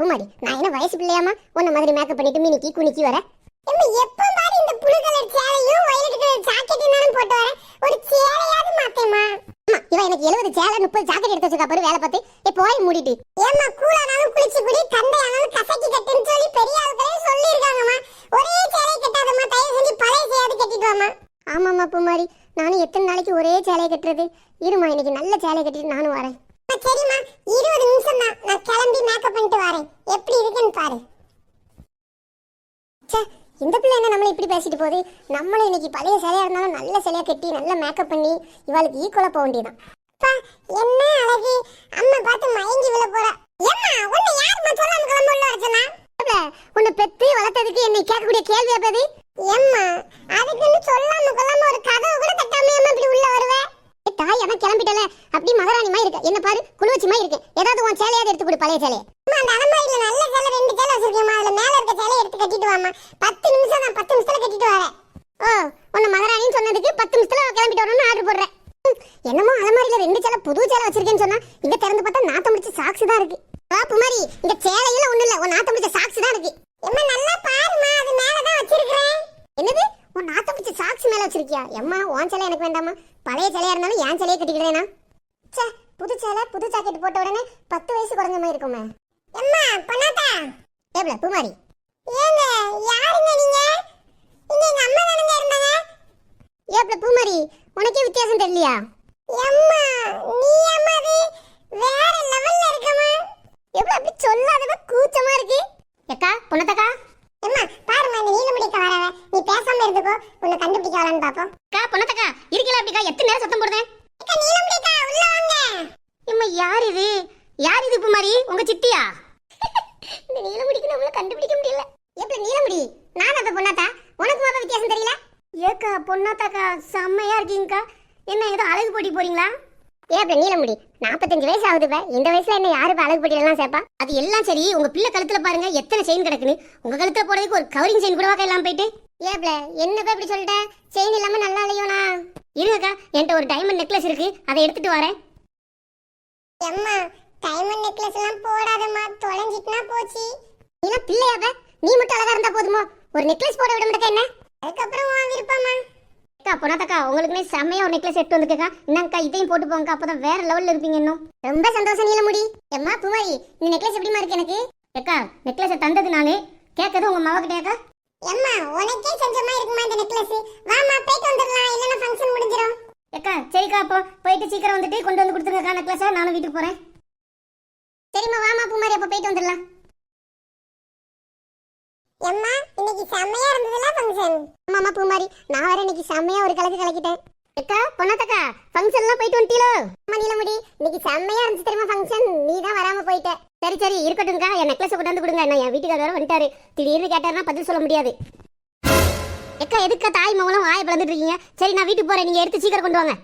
பூமாரி நான் என்ன வயசு பிள்ளையாமா உன்ன மாதிரி மேக்கப் பண்ணிட்டு மினிக்கி குனிக்கி வர. எம்மா எப்ப பாரு இந்த புளு கலர் சேலையும் வயலட் கலர் ஜாக்கெட்டும் தானே போட்டு வரேன் ஒரு சேலையாவது மாத்தேமா அம்மா இவன் எனக்கு 70 சேலை 30 ஜாக்கெட் எடுத்து வச்சிருக்கா பாரு வேலை பார்த்து. ஏ போய் மூடிட்டு. ஏம்மா கூலானாலும் குளிச்சு குடி கண்டையானாலும் கசக்கி கட்டுன்னு சொல்லி பெரிய ஆளுகளே சொல்லியிருக்காங்கம்மா. ஒரே சேலை கட்டாதம்மா தயவு செஞ்சு பழைய சேலை கட்டிட்டு வாம்மா. ஆமாம்மா பூமாரி. நானும் எத்தனை நாளைக்கு ஒரே சேலையை கட்டுறது? இருமா இன்னைக்கு நல்ல சேலையை கட்டிட்டு நானும் வரேன். சரிம்மா இருபது நிமிஷம் தான் நான் கிளம்பி மேக்கப் பண்ணிட்டு வரேன். எப்படி இருக்குன்னு பாரு. சே இந்த பிள்ளை என்ன நம்மளை இப்படி பேசிட்டு போகுது? நம்மளும் இன்னைக்கு பழைய சிலையா இருந்தாலும் நல்ல சிலையா கட்டி நல்ல மேக்கப் பண்ணி இவளுக்கு ஈக்குவலா போக வேண்டியதான் என்ன அழகு? அம்மா பார்த்து மயங்கி விழ போறா. ஏம்மா உன்னை யாரும்மா சொல்லாம கிளம்ப உள்ள உன்னை பெத்து வளர்த்ததுக்கு என்னை கேட்கக்கூடிய கேள்வி அப்பது ஏம்மா அதுக்குன்னு சொல்லாம கொள்ளாம ஒரு கதவு கூட தட்டாம ஏம்மா இப்படி உள்ள வருவே ஏ தாய் அதான் கிளம்பிட்டல அப்படி மகாராணி மாதிரி இருக்க என்ன பாரு குழுவச்சி மாதிரி இருக்கு ஏதாவது உன் சேலையாவது எடுத்து கொடு பழைய சேலையை அந்த அலமாரியில நல்ல சேலை ரெண்டு சேலை வச்சிருக்கேம்மா அதுல மேல இருக்க சேலையை எடுத்து கட்டிட்டு வாமா பத்து நிமிஷம் தான் பத்து நிமிஷத்துல கட்டிட்டு வரேன். ஓ உன்னை மகாராணின்னு சொன்னதுக்கு பத்து நிமிஷத்துல கிளம்பிட்டு வரணும்னு ஆர்டர் போடுறேன். ம், என்னமோ அலமாரியில ரெண்டு சேலை புது சேலை வச்சிருக்கேன்னு சொன்னா இங்க திறந்து பார்த்தா நாத்த முடிச்ச சாக்ஸ் தான் இருக்கு. வா புமாரி இங்க சேலையில ஒண்ணு இல்ல உன் நாத்த முடிச்ச சாக்ஸ் தான் இருக்கு. எம்மா நல்லா பாருமா அது மேல தான் வச்சிருக்கேன் என்னது? உன் நாத்த முடிச்ச சாக்ஸ் மேல வச்சிருக்கியா? எம்மா உன் சேலை எனக்கு வேண்டாமா பழைய சேலையா இருந்தாலும் என் சேலையை கட்டிக்கிறேனா ச்சே புது சேலை புது ஜாக்கெட் போட்ட உடனே பத்து வயசு குறைஞ்ச மாதிரி இருக்குமே. எம்மா பண்ணாதா ஏப்ல பூமாரி ஏங்க யாருங்க நீங்க? இங்க எங்க அம்மா தானங்க இருந்தாங்க? ஏப்ல பூமாரி உனக்கே வித்தியாசம் தெரியலையா? எம்மா நீ அம்மா அது? வேற லெவல்ல இருக்கமா எவ்வளவு அப்படி சொல்லாதவ கூச்சமா இருக்கு. எக்கா பொண்ணத்தக்கா? எம்மா பாருமா இந்த நீலமுடிக்க வரவ நீ பேசாம இருந்துக்கோ உன்னை கண்டுபிடிக்க வரலான்னு பாப்போம். அக்கா பொண்ணத்தக்கா இருக்கல அப்படிக்கா? எத்தனை நேரம் சத்தம் போடுறேன் அக்கா நீலமுடிக்கா உள்ள வாங்க. எம்மா யார் இது? யார் இது குமாரி உங்க சித்தியா? இந்த நீலமுடிக்கு நம்மள கண்டுபிடிக்க முடியல. எப்படி நீலமுடி? நான் அந்த பொண்ணாத்தா? உனக்கு மாப்ப வித்தியாசம் தெரியல? ஏக்கா பொண்ணாத்தாக்கா செம்மையா இருக்கீங்கக்கா. என்ன ஏதோ அழகு போட்டி போறீங்களா? ஏப்ப நீலமுடி நாற்பத்தஞ்சு வயசு ஆகுது இப்ப. இந்த வயசுல என்ன யாரு இப்ப அழகு போட்டியில எல்லாம் சேர்ப்பா? அது எல்லாம் சரி உங்க பிள்ளை கழுத்துல பாருங்க எத்தனை செயின் கிடக்குன்னு. உங்க கழுத்துல போறதுக்கு ஒரு கவரிங் செயின் கூடவா எல்லாம் போயிட்டு? ஏப்ல என்னப்பா இப்படி சொல்லிட்ட? செயின் இல்லாம நல்லா இல்லையோனா இருங்கக்கா என்கிட்ட ஒரு டைமண்ட் நெக்லஸ் இருக்கு அதை எடுத்துட்டு வரேன். அம்மா டைமண்ட் நெக்லஸ் எல்லாம் போடாதம்மா தொலைஞ்சிட்டுனா போச்சு. நீ பிள்ளையாப்ப? நீ மட்டும் அழகா இருந்தா போதுமோ? ஒரு நெக்லஸ் போட விட மாட்டேக்க என்ன? அதுக்கப்புறம் உன் விருப்பமா அக்கா பொண்ணாத்தக்கா உங்களுக்குனே செம்மையா ஒரு நெக்லஸ் எடுத்து வந்திருக்கா என்னங்கக்கா இதையும் போட்டு போங்கக்கா. அப்பதான் வேற லெவல்ல இருப்பீங்க இன்னும். ரொம்ப சந்தோஷம் நீலமுடி. எம்மா பூமாரி இந்த நெக்லஸ் எப்படிமா இருக்கு எனக்கு? அக்கா நெக்லஸ் தந்தது நானு. கேட்கறது உங்க மாவ கிட்டேக்கா எம்மா உனக்கே செஞ்சமா இருக்குமா இந்த நெக்லஸ் வாமா போயிட்டு வந்துடலாம். இல்லனா ஃபங்க்ஷன் முடிஞ்சிரும். அக்கா சரிக்கா அப்போ போயிட்டு சீக்கிரம் வந்துட்டு கொண்டு வந்து கொடுத்துருங்கக்கா நெக்லஸை நானும் வீட்டுக்கு போறேன். சரிம்மா வாமா பூமாரி அப்போ போயிட்டு வந்துடலாம். எம்மா இன்னைக்கு செம்மையா இருந்ததுல ஃபங்க்ஷன் ஆமாமா பூமாரி. நான் வேற இன்னைக்கு செம்மையா ஒரு கலக்கு கலக்கிட்டேன். அக்கா பொண்ணாத்தக்கா ஃபங்க்ஷன்லாம் போயிட்டு வந்துட்டீங்களோ ஆமா நீலமுடி. இன்னைக்கு செம்மையா இருந்துச்சு தெரியுமா ஃபங்க்ஷன் நீ தான் வராம போயிட்ட. சரி சரி இருக்கட்டும்க்கா. என் நெக்லஸ் கொண்டாந்து கொடுங்க. நான் என் வீட்டுக்காரர் வந்துட்டாரு. திடீர்னு கேட்டாருன்னா பதில் சொல்ல முடியாது. எக்கா எதுக்கா தாய் மகளும் வாயை பிளந்துட்டு இருக்கீங்க? சரி நான் வீட்டுக்கு போறேன். நீங்க எடுத்து சீக்கிரம் கொண்டு வாங்க.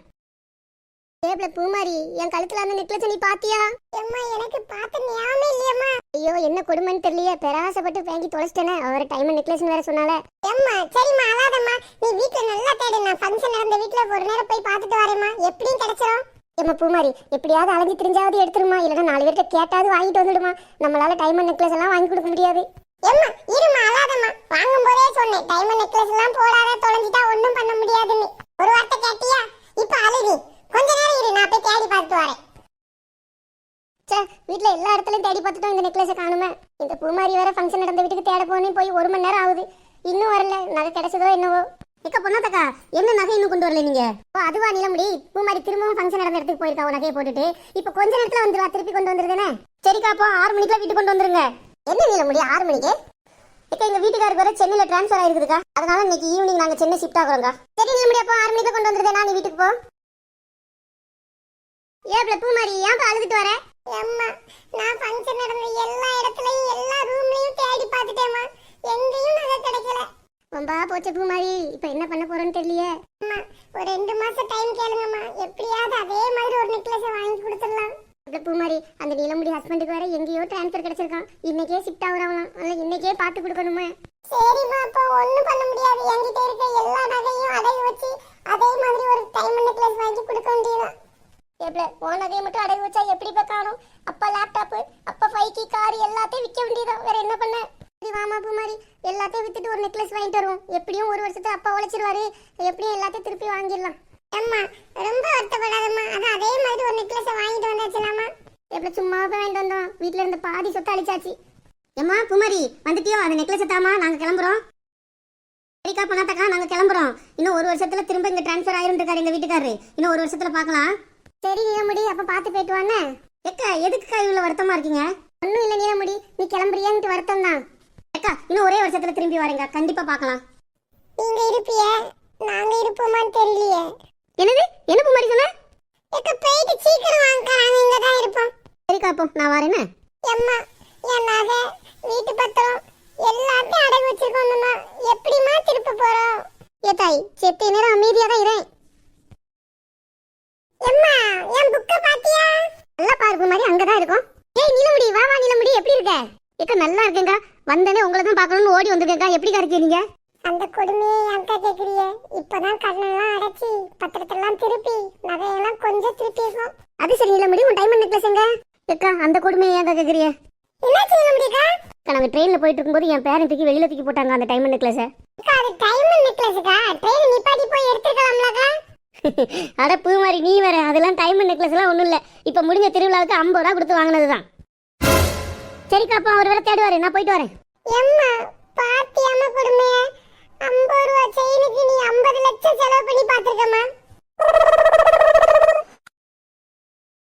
டேபிள பூமாரி என் கழுத்துல அந்த நெக்லஸ் நீ பாத்தியா? அம்மா எனக்கு பார்த்த ஞாபகம் இல்லையம்மா. ஐயோ என்ன கொடுமைன்னு தெரியலையே. பெராசப்பட்டு வாங்கி தொலைச்சிட்டேனே. அவர் டைம் நெக்லஸ் வேற சொன்னால. அம்மா சரிம்மா அழாதம்மா. நீ வீட்ல நல்லா தேடு. நான் ஃபங்க்ஷன் நடந்த வீட்ல ஒரு நேரம் போய் பார்த்துட்டு வரேம்மா. எப்படியும் கிடைச்சிரும். ஏம்மா பூமாரி எப்படியாவது அலைஞ்சு திரிஞ்சாவது எடுத்துருமா? இல்லைன்னா நாலு பேர்கிட்ட கேட்டாவது வாங்கிட்டு வந்துடுமா? நம்மளால டைமண்ட் நெக்லஸ் எல்லாம் வாங்கி கொடுக்க முடியாது. ஏம்மா இருமா அழாதம்மா. வாங்கும் போதே சொன்னேன் டைமண்ட் நெக்லஸ் எல்லாம் போடாத தொலைஞ்சிட்டா ஒன்றும் பண்ண முடியாதுன்னு. ஒரு வார்த்தை கேட்டியா? இப்போ அழுகு. கொஞ்ச நேரம் இரு நான் போய் தேடி பார்த்துட்டு வரேன். சே வீட்ல எல்லா இடத்துலயும் தேடி பார்த்துட்டோம் இந்த நெக்லஸை காணுமே. இந்த பூமாரி வேற ஃபங்க்ஷன் நடந்த வீட்டுக்கு தேட போனேன் போய் ஒரு மணி நேரம் ஆகுது. இன்னும் வரல நகை கிடைச்சதோ என்னவோ. இக்க பொண்ணாத்தக்கா என்ன நகை இன்னும் கொண்டு வரல நீங்க? ஓ அதுவா நிலமுடி பூமாரி திரும்பவும் ஃபங்க்ஷன் நடந்த இடத்துக்கு போயிருக்கா நகையை போட்டுட்டு. இப்போ கொஞ்ச நேரத்துல வந்துருவா திருப்பி கொண்டு வந்துருதுனே சரிக்கா அப்போ ஆறு மணிக்கெல்லாம் வீட்டுக்கு கொண்டு வந்துருங்க. என்ன நிலமுடி ஆறு மணிக்கு? இக்க எங்க வீட்டுக்காருக்கு வர சென்னையில டிரான்ஸ்ஃபர் ஆயிருக்குதுக்கா. அதனால இன்னைக்கு ஈவினிங் நாங்க சென்னை ஷிஃப்ட் ஆகுறோங்க சரி நிலமுடி அப்போ ஆறு மணிக்கு கொண்டு வந்துருதேனா நீ வீட்டுக்கு போ. ஏப்ல பூமாரி ஏன் அழுதுட்டு வர? அம்மா நான் ஃபங்க்ஷன் நடந்த எல்லா இடத்துலயும் எல்லா ரூம்லயும் தேடி பார்த்துட்டேம்மா. எங்கேயும் நகை கிடைக்கல. ரொம்ப போச்சு பூமாரி இப்போ என்ன பண்ண போறோன்னு தெரியலையே. அம்மா ஒரு ரெண்டு மாசம் டைம் கேளுங்கம்மா. எப்படியாவது அதே மாதிரி ஒரு நெக்லஸ் வாங்கி கொடுத்துடலாம். அப்படி பூமாரி அந்த நீலமுடி ஹஸ்பண்டுக்கு வேற எங்கேயோ ட்ரான்ஸ்ஃபர் கிடைச்சிருக்கான். இன்னைக்கே ஷிஃப்ட் ஆகுறாங்களாம் அல்ல இன்னைக்கே பார்த்து கொடுக்கணுமா சரிம்மா அப்போ ஒண்ணும் பண்ண முடியாது என்கிட்ட இருக்க எல்லா நகையும் அடகு வச்சு அதே மாதிரி ஒரு டைமண்ட் நெக்லஸ் வாங்கி கொடுக்க வேண்டியதான் எப்பல உன் நகையை மட்டும் அடகு வச்சா எப்படி இப்ப காணும் அப்பா லேப்டாப் அப்பா ஃபைவ் பைக்கி கார் எல்லாத்தையும் விற்க வேண்டியதான் வேற என்ன பண்ண சரி வாமா பூமாரி எல்லாத்தையும் வித்துட்டு ஒரு நெக்லஸ் வாங்கிட்டு வருவோம். எப்படியும் ஒரு வருஷத்துல அப்பா உழைச்சிருவாரு. எப்படியும் எல்லாத்தையும் திருப்பி வாங்கிடலாம். அம்மா ரொம்ப வருத்தப்படாதம்மா. அதான் அதே மாதிரி ஒரு நெக்லஸ் வாங்கிட்டு வந்தாச்சுலாமா எப்படி சும்மா போய் வாங்கிட்டு வந்தோம். வீட்ல இருந்து பாதி சொத்து அழிச்சாச்சு. ஏம்மா குமாரி வந்துட்டியோ? அந்த நெக்லஸ் தாமா நாங்க கிளம்புறோம். சரிக்கா பண்ணாத்தக்கா நாங்க கிளம்புறோம். இன்னும் ஒரு வருஷத்துல திரும்ப இங்க டிரான்ஸ்ஃபர் ஆயிரும் இருக்காரு எங்க வீட்டுக்காரரு. இன்னும் ஒரு வருஷத்துல பார்க்கலாம். சரி நீலமுடி அப்ப பார்த்து போயிட்டு வானே எக்கா எதுக்குக்கா இவ்வளவு வருத்தமா இருக்கீங்க? ஒண்ணும் இல்ல நீலமுடி. நீ கிளம்புறியான்ட்டு வருத்தம் தான் அக்கா இன்னும் ஒரே வருஷத்துல திரும்பி வரேங்க. கண்டிப்பா பார்க்கலாம் நீங்க இருப்பிய? நாங்க இருப்போமான்னு தெரியலையே. என்னது? என்ன மாதிரி சொன்ன? எக்க போயிட்டு சீக்கிரம் வாங்க நாங்க இங்க தான் இருப்போம். சரிக்கா அப்போ நான் வரேனே? அம்மா என் நகை வீட்டு பத்திரம் எல்லாத்தையும் அடகு வச்சிருக்கோம்மா. எப்படிமா திருப்ப போறோம் ஏ தாய் செத்த நேரம் அமைதியா தான் இரேன் எம்மா என் புக்க பாத்தியா? நல்லா பாருங்க மாதிரி அங்கதான் இருக்கும். ஏய் நீலமுடி வா வா நீலமுடி. எப்படி இருக்க? ஏக்க நல்லா இருக்கேங்க வந்தனே உங்களை தான் பார்க்கணும்னு ஓடி வந்திருக்கேங்க எப்படி இருக்கீங்க அந்த கொடுமையை அக்கா கேக்குறிய இப்பதான் கண்ணெல்லாம் அடைச்சி பத்திரத்தெல்லாம் திருப்பி நகையெல்லாம் கொஞ்சம் திருப்பி இருக்கும் அது சரி நீலமுடி உன் டைமண்ட் நெக்லஸ் எங்க? ஏக்கா அந்த கொடுமையை ஏன் கேக்குறிய என்னாச்சு நீலமுடிக்கா நாங்க ட்ரெயின்ல போயிட்டு இருக்கும்போது என் பேரன் தூக்கி வெளியில தூக்கி போட்டாங்க அந்த டைமண்ட் நெக்லஸ அது டைமண்ட் நெக்லஸ்க்கா ட்ரெயின் நிப்பாட்டி போய் எடுத்துக்கலாம்லக்கா அட மாதிரி நீ வேற. அதெல்லாம் டைமண்ட் நெக்லஸ் எல்லாம் ஒண்ணும் இல்ல. இப்ப முடிஞ்ச திருவிழாவுக்கு ஐம்பது ரூபா கொடுத்து வாங்கினதுதான். சரிக்கா அப்பா அவர் வேற தேடுவாரு. நான் போயிட்டு வரேன். எம்மா பாத்தியாம கொடுமைய? ஐம்பது ரூபா செயினுக்கு நீ ஐம்பது லட்சம் செலவு பண்ணி பாத்துருக்கம்மா